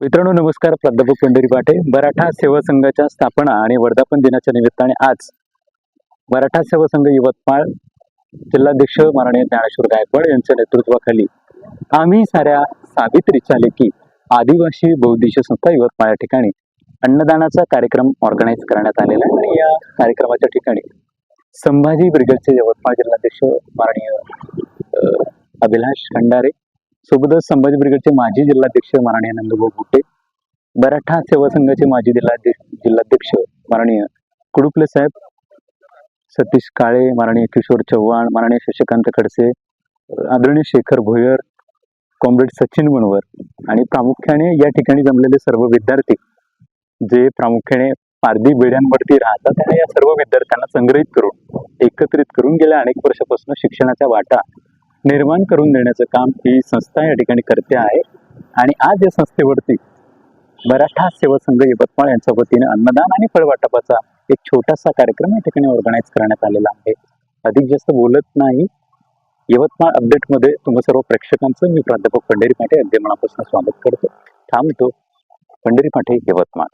मित्रांनो नमस्कार. प्राध्यापक पंढरी पाटे. मराठा सेवा संघाच्या स्थापना आणि वर्धापन दिनाच्या निमित्ताने आज मराठा सेवा संघ यवतमाळ जिल्हाध्यक्ष माननीय ज्ञानेश्वर गायकवाड यांच्या नेतृत्वाखाली आम्ही साऱ्या सावित्रीच्या लेखी आदिवासी बौद्धिश संस्था यवतमाळ या ठिकाणी अन्नदानाचा कार्यक्रम ऑर्गनाईज करण्यात आलेला आहे. आणि या कार्यक्रमाच्या ठिकाणी संभाजी ब्रिगेडचे यवतमाळ जिल्हाध्यक्ष माननीय अभिलाष खंडारे सोबतच संभाजी ब्रिगेडचे माजी जिल्हाध्यक्ष माननीय नंदभाऊ गुट्टे मराठा सेवा संघाचे माजी जिल्हाध्यक्ष जिल्हाध्यक्ष माननीय कुडुपले साहेब सतीश काळे माननीय किशोर चव्हाण माननीय शशिकांत खडसे आदरणीय शेखर भोयर कॉम्रेड सचिन बनवर आणि प्रामुख्याने या ठिकाणी जमलेले सर्व विद्यार्थी जे प्रामुख्याने पारधी बेड्यांवरती राहतात त्यांना या सर्व विद्यार्थ्यांना संग्रहित करून एकत्रित करून गेल्या अनेक वर्षापासून शिक्षणाच्या वाटा निर्माण करून देण्याचं काम ही संस्था या ठिकाणी करते आहे. आणि आज या संस्थेवरती मराठा सेवा संघ यवतमाळ यांच्या वतीने अन्नदान आणि फळवाटपाचा एक छोटासा कार्यक्रम या ठिकाणी ऑर्गनाईज करण्यात आलेला आहे. अधिक जास्त बोलत नाही. यवतमाळ अपडेटमध्ये तुम्हा सर्व प्रेक्षकांचं मी प्राध्यापक पंढरी पाठे अगदी मनापासून स्वागत करतो. थांबतो. पंढरी पाठे यवतमाळ